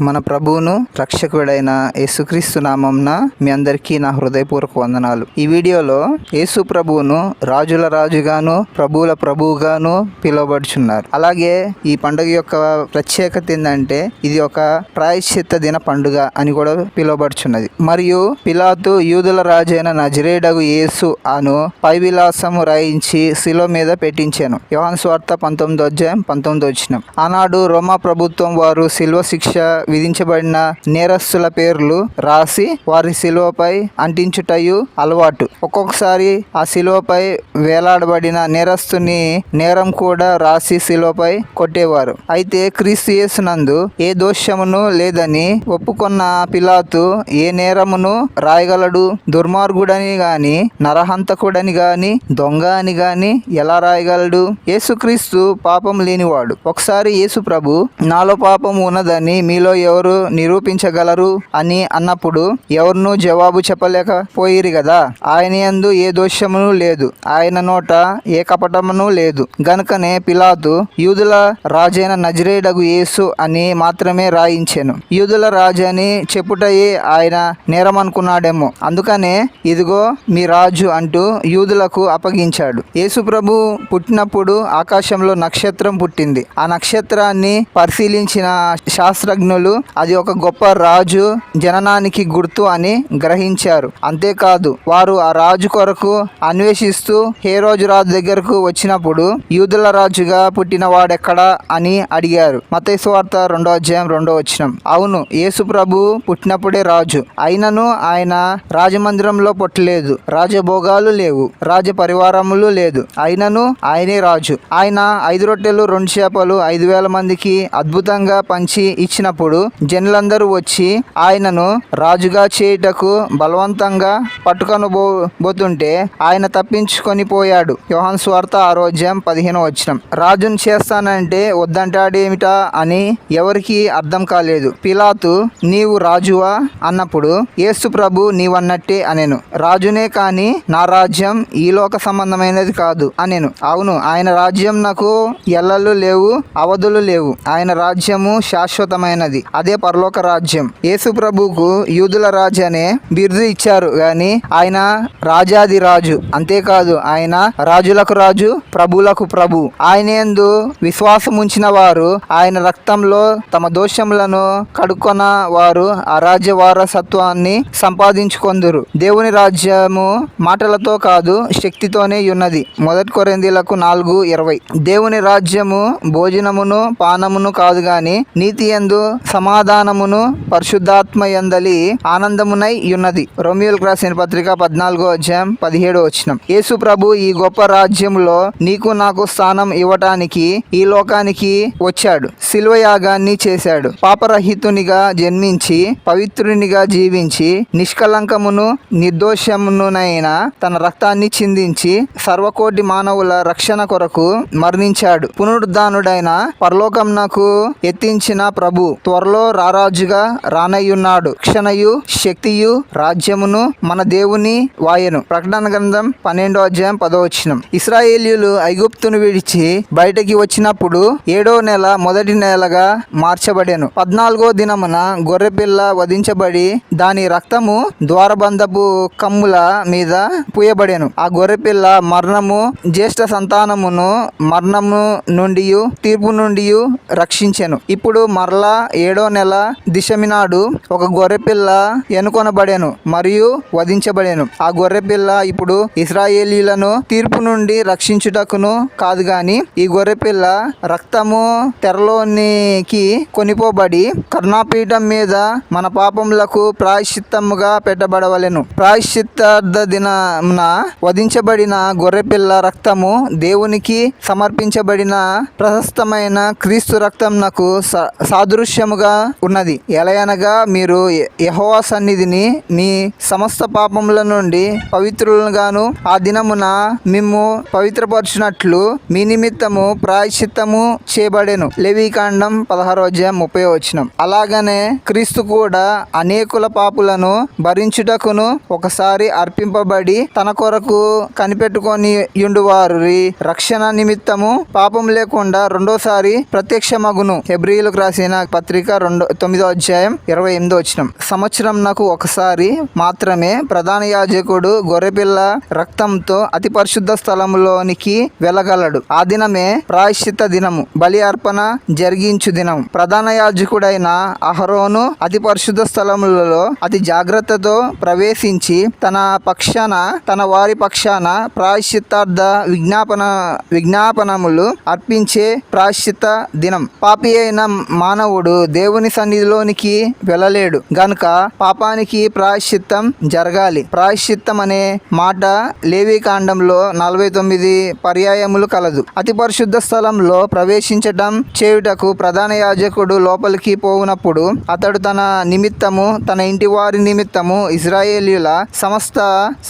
మన ప్రభువును రక్షకుడైన యేసుక్రీస్తు నామంన మీ అందరికీ నా హృదయపూర్వక వందనాలు. ఈ వీడియోలో యేసు ప్రభువును రాజుల రాజుగాను ప్రభువుల ప్రభువుగాను పిలువబడుచున్నారు. అలాగే ఈ పండుగ యొక్క ప్రత్యేకత ఏంటంటే ఇది ఒక ప్రాయశ్చిత్త దిన పండుగ అని కూడా పిలువబడుచున్నది. మరియు పిలాతు యూదుల రాజైన నజరేడగు యేసు అను పై విలాసము రాయించి శిలో మీద పెట్టించాను. యోహన్ స్వార్థ పంతొమ్మిది అధ్యాయం పంతొమ్మిది వచ్చిన ఆనాడు రోమా ప్రభుత్వం వారు శిల్వ శిక్ష విధించబడిన నేరస్తుల పేర్లు రాసి వారి శిలువపై అంటించుటయు అలవాటు. ఒక్కొక్కసారి ఆ శిలువపై వేలాడబడిన నేరస్తుని నేరం కూడా రాసి శిలువపై కొట్టేవారు. అయితే క్రీస్తు యేసునందు ఏ దోషమును లేదని ఒప్పుకున్న పిలాతు ఏ నేరమును రాయగలడు? దుర్మార్గుడని గాని నరహంతకుడని గాని దొంగ అని గాని ఎలా రాయగలడు? యేసుక్రీస్తు పాపం లేనివాడు. ఒకసారి యేసు ప్రభు నాలో పాపం ఉన్నదని మీలో ఎవరు నిరూపించగలరు అని అన్నప్పుడు ఎవరినూ జవాబు చెప్పలేకపోయిరి కదా ఆయన యందు ఏ దోషమును లేదు. ఆయన నోట ఏ కపటమును లేదు. గనుకనే పిలాతు యూదుల రాజైన నజరేడగు యేసు అని మాత్రమే రాయించెను. యూదుల రాజని చెప్పుటయే ఆయన నేరం అనుకున్నాడేమో అందుకనే ఇదిగో మీ రాజు అంటూ యూదులకు అప్పగించాడు. యేసు ప్రభు పుట్టినప్పుడు ఆకాశంలో నక్షత్రం పుట్టింది. ఆ నక్షత్రాన్ని పరిశీలించిన శాస్త్రజ్ఞులు అది ఒక గొప్ప రాజు జననానికి గుర్తు అని గ్రహించారు. అంతేకాదు వారు ఆ రాజు కొరకు అన్వేషిస్తూ హేరోజు రాజు దగ్గరకు వచ్చినప్పుడు యూదుల రాజుగా పుట్టిన వాడెక్కడా అని అడిగారు. మతేశ్వార్త రెండో అధ్యాయం రెండో వచ్చినం అవును యేసు ప్రభు పుట్టినప్పుడే రాజు. అయినను ఆయన రాజమందిరంలో పుట్టలేదు. రాజభోగాలు లేవు. రాజ పరివారములు లేదు. అయినను ఆయనే రాజు. ఆయన ఐదు రొట్టెలు రెండు చేపలు ఐదు వేల మందికి అద్భుతంగా పంచి ఇచ్చినప్పుడు జనులందరూ వచ్చి ఆయనను రాజుగా చేయుటకు బలవంతంగా పట్టుకొని పోతుంటే ఆయన తప్పించుకొని పోయాడు. యోహన్ స్వార్త ఆరోగ్యం పదిహేను వచ్చినం రాజును చేస్తానంటే వద్దంటాడేమిటా అని ఎవరికి అర్థం కాలేదు. పిలాతు నీవు రాజువా అన్నప్పుడు యేసు ప్రభు నీవన్నట్టే అనెను. రాజునే కాని నా రాజ్యం ఈ లోక సంబంధమైనది కాదు అనెను. అవును ఆయన రాజ్యం నాకు ఎల్లలు లేవు అవధులు లేవు. ఆయన రాజ్యము శాశ్వతమైనది. అదే పరలోక రాజ్యం. యేసు ప్రభుకు యూదుల రాజు అనే బిరుదు ఇచ్చారు. గాని ఆయన రాజాది రాజు. అంతేకాదు ఆయన రాజులకు రాజు ప్రభులకు ప్రభు. ఆయన ఎందు విశ్వాసం ఉంచిన వారు ఆయన రక్తంలో తమ దోషములను కడుక్కొన వారు ఆ రాజ్య వారసత్వాన్ని సంపాదించుకొందురు. దేవుని రాజ్యము మాటలతో కాదు శక్తితోనే ఉన్నది. మొదటి కొరిందీలకు నాలుగు ఇరవై. దేవుని రాజ్యము భోజనమును పానమును కాదు గాని నీతి యందు సమాధానమును పరిశుద్ధాత్మ యందలి ఆనందమునై ఉన్నది రోమియోల్ రాసిన పత్రిక పద్నాలుగో అధ్యాయం పదిహేడో వచనం. యేసు ప్రభు ఈ గొప్ప రాజ్యంలో నీకు నాకు స్థానం ఇవ్వటానికి ఈ లోకానికి వచ్చాడు. శిల్వ యాగాన్ని చేశాడు. పాపరహితునిగా జన్మించి పవిత్రునిగా జీవించి నిష్కలంకమును నిర్దోషమునునైన తన రక్తాన్ని చిందించి సర్వకోటి మానవుల రక్షణ కొరకు మరణించాడు. పునరుద్ధానుడైన పరలోకంనకు ఎత్తించిన ప్రభు త్వర త్వరలో రారాజుగా రానయ్యున్నాడు. క్షణయు శక్తియు రాజ్యమును మన దేవుని వాయను. ప్రకటన గ్రంథం పన్నెండో అధ్యాయం పదవచనం ఇస్రాయేలీలు ఇస్రాయేలీయులు ఐగుప్తును విడిచి బయటకి వచ్చినప్పుడు ఏడో నెల మొదటి నెలగా మార్చబడెను. పద్నాలుగో దినమున గొర్రెపిల్ల వధించబడి దాని రక్తము ద్వారబంధపు కమ్ముల మీద పూయబడెను. ఆ గొర్రెపిల్ల మరణము జ్యేష్ఠ సంతానమును మరణము నుండి తీర్పు నుండి రక్షించెను. ఇప్పుడు మరలా ఏడో నెల దిశమినాడు ఒక గొర్రెపిల్ల ఎనుకొనబడాను మరియు వధించబడెను. ఆ గొర్రెపిల్ల ఇప్పుడు ఇస్రాయేలీలను తీర్పు నుండి రక్షించుటకును కాదు గాని ఈ గొర్రెపిల్ల రక్తము తెరలోనికి కొనిపోబడి కరుణాపీఠం మీద మన పాపములకు ప్రాయశ్చిత్తముగా పెట్టబడవలెను. ప్రాయశ్చిత్తార్థ దినమున వధించబడిన గొర్రెపిల్ల రక్తము దేవునికి సమర్పించబడిన ప్రశస్తమైన క్రీస్తు రక్తంనకు స- సాదృశ్యముగా ఉన్నది. ఎలయనగా మీరు యహోవా సన్నిధిని మీ సమస్త పాపముల నుండి పవిత్రులుగాను ఆ దినమున మిమ్ము పవిత్రపరచునట్లు మీ నిమిత్తము ప్రాయశ్చిత్తము చేయబడెను. లేవీకాండం పదహారో అధ్యాయం ముప్పై వచనం. అలాగనే క్రీస్తు కూడా అనేకుల పాపులను భరించుటకును ఒకసారి అర్పింపబడి తన కొరకు కనిపెట్టుకొని యుండువారి రక్షణ నిమిత్తము పాపం లేకుండా రెండోసారి ప్రత్యక్షమగును. హెబ్రిలకు రాసిన పత్రిక పత్రిక రెండో తొమ్మిదో అధ్యాయం ఇరవై ఎనిమిదో వచ్చినం సంవత్సరం నాకు ఒకసారి మాత్రమే ప్రధాన యాజకుడు గొర్రెపిల్ల రక్తంతో అతి పరిశుద్ధ స్థలములోనికి వెళ్ళగలడు. ఆ దినమే ప్రాయశ్చిత దినము. బలి అర్పణ జరిగించు దినం ప్రధాన యాజకుడైన అహరోను అతి పరిశుద్ధ స్థలములలో అతి జాగ్రత్తతో ప్రవేశించి తన పక్షాన తన వారి పక్షాన ప్రాయశ్చిత్తార్థ విజ్ఞాపన విజ్ఞాపనములు అర్పించే ప్రాయశ్చిత దినం. పాపి అయిన మానవుడు దేవుని సన్నిధిలోనికి వెళ్ళలేడు. గనుక పాపానికి ప్రాయశ్చిత్తం జరగాలి. ప్రాయశ్చిత్తం అనే మాట లేవి కాండంలో నలభై తొమ్మిది పర్యాయములు కలదు. అతి పరిశుద్ధ స్థలంలో ప్రవేశించటం చేయుటకు ప్రధాన యాజకుడు లోపలికి పోవునప్పుడు అతడు తన నిమిత్తము తన ఇంటి వారి నిమిత్తము ఇజ్రాయేలీల సమస్త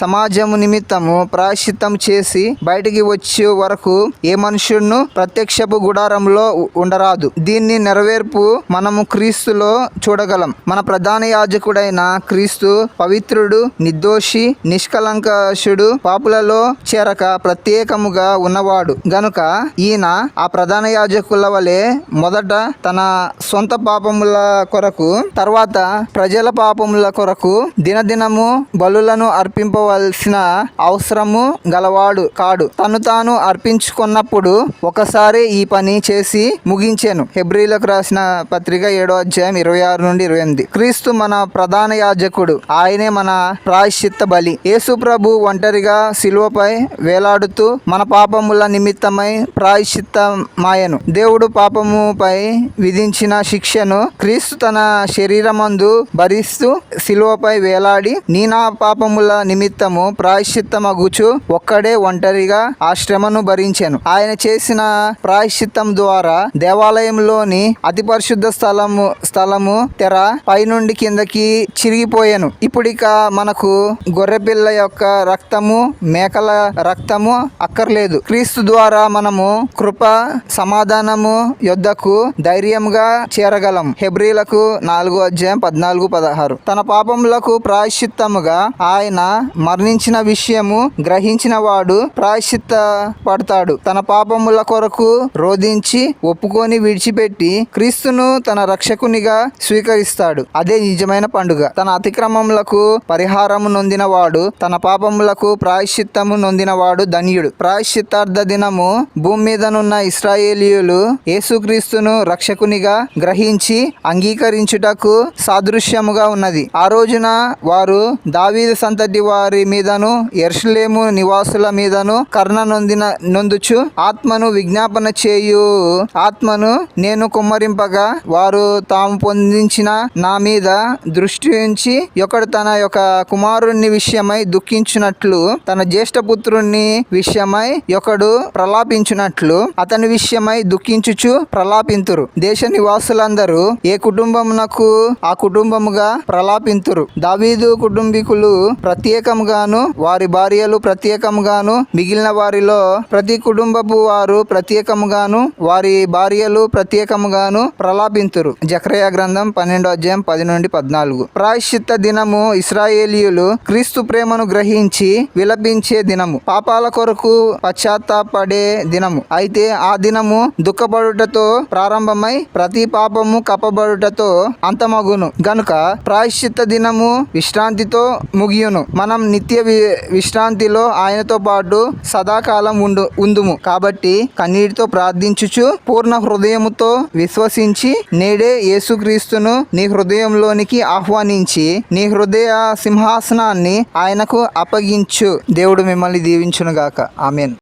సమాజము నిమిత్తము ప్రాయశ్చిత్తం చేసి బయటికి వచ్చే వరకు ఏ మనుషుడును ప్రత్యక్షపు గుడారంలో ఉండరాదు. దీన్ని నెరవేర్పు మనం మనము క్రీస్తులో చూడగలం. మన ప్రధాన యాజకుడైన క్రీస్తు పవిత్రుడు నిర్దోషి నిష్కలంకషుడు పాపులలో చేరక ప్రత్యేకముగా ఉన్నవాడు. గనుక ఈయన ఆ ప్రధాన యాజకుల వలె మొదట తన సొంత పాపముల కొరకు తర్వాత ప్రజల పాపముల కొరకు దినదినము బలులను అర్పింపవలసిన అవసరము గలవాడు కాడు. తను తాను అర్పించుకున్నప్పుడు ఒకసారి ఈ పని చేసి ముగించాను. హెబ్రిలకు రాసిన పత్రిక ఏడో అధ్యాయం ఇరవై ఆరు నుండి ఇరవై ఎనిమిది. క్రీస్తు మన ప్రధాన యాజకుడు. ఆయనే మన ప్రాయశ్చిత్త బలి. యేసు ప్రభు ఒంటరిగా శిలువపై వేలాడుతూ మన పాపముల నిమిత్తమై ప్రాయశ్చిత్త మాయను దేవుడు పాపముపై విధించిన శిక్షను క్రీస్తు తన శరీరమందు భరిస్తూ శిలువపై వేలాడి నీ నా పాపముల నిమిత్తము ప్రాయశ్చిత్తమగుచు ఒక్కడే ఒంటరిగా ఆ శ్రమను భరించాను. ఆయన చేసిన ప్రాయశ్చిత్తం ద్వారా దేవాలయంలోని అతి పరిశుద్ధ స్థలం స్థలము స్థలము తెర పైనుండి కిందకి చిరిగిపోయాను. ఇప్పుడిక మనకు గొర్రెపిల్ల యొక్క రక్తము మేకల రక్తము అక్కర్లేదు. క్రీస్తు ద్వారా మనము కృప సమాధానము యొద్దకు ధైర్యంగా చేరగలం. హెబ్రీలకు నాలుగు అధ్యాయం పద్నాలుగు పదహారు. తన పాపములకు ప్రాయశ్చిత్తముగా ఆయన మరణించిన విషయము గ్రహించిన వాడు ప్రాయశ్చిత్త పడతాడు తన పాపముల కొరకు రోధించి ఒప్పుకొని విడిచిపెట్టి క్రీస్తును తన రక్షకునిగా స్వీకరిస్తాడు. అదే నిజమైన పండుగ. తన అతిక్రమములకు పరిహారము నొందినవాడు తన పాపములకు ప్రాయశ్చిత్తము నొందినవాడు ధన్యుడు. ప్రాయశ్చిత్తార్థ దినము భూమి మీదనున్న ఇస్రాయేలీయులు యేసుక్రీస్తును రక్షకునిగా గ్రహించి అంగీకరించుటకు సాదృశ్యముగా ఉన్నది. ఆ రోజున వారు దావీదు సంతతి వారి మీదను ఎర్షలేము నివాసుల మీదను కర్ణ నొందిన నొందుచు ఆత్మను విజ్ఞాపన చేయు ఆత్మను నేను కుమ్మరింపగా వారు తాము పొందించిన నా మీద దృష్టి ఉంచి ఒకడు తన యొక్క కుమారుణ్ణి విషయమై దుఃఖించినట్లు తన జ్యేష్ఠ పుత్రుణ్ణి విషయమై ఒకడు ప్రలాపించినట్లు అతని విషయమై దుఃఖించుచు ప్రలాపింతురు. దేశ నివాసులందరూ ఏ కుటుంబమునకు ఆ కుటుంబముగా ప్రలాపింతురు? దావీదు కుటుంబీకులు ప్రత్యేకముగాను వారి భార్యలు ప్రత్యేకముగాను మిగిలిన వారిలో ప్రతి కుటుంబపు వారు ప్రత్యేకముగాను వారి భార్యలు ప్రత్యేకముగాను ప్రలాపింతురు. జక్రయ గ్రంథం పన్నెండో అధ్యాయం పది నుండి పద్నాలుగు. ప్రాయశ్చిత్త దినము ఇస్రాయేలీయులు క్రీస్తు ప్రేమను గ్రహించి విలపించే దినము. పాపాల కొరకు పశ్చాత్తాపడే దినము. అయితే ఆ దినము దుఃఖపడుటతో ప్రారంభమై ప్రతి పాపము కప్పబడుటతో అంతమగును. గనుక ప్రాయశ్చిత్త దినము విశ్రాంతితో ముగియును. మనం నిత్య వి- విశ్రాంతిలో ఆయనతో పాటు సదాకాలం ఉండు ఉందుము. కాబట్టి కన్నీటితో ప్రార్థించుచు పూర్ణ హృదయముతో విశ్వసించి నేడే యేసుక్రీస్తును నీ హృదయంలోనికి ఆహ్వానించి నీ హృదయ సింహాసనాన్ని ఆయనకు అప్పగించు. దేవుడు మిమ్మల్ని దీవించునుగాక. ఆమెన్.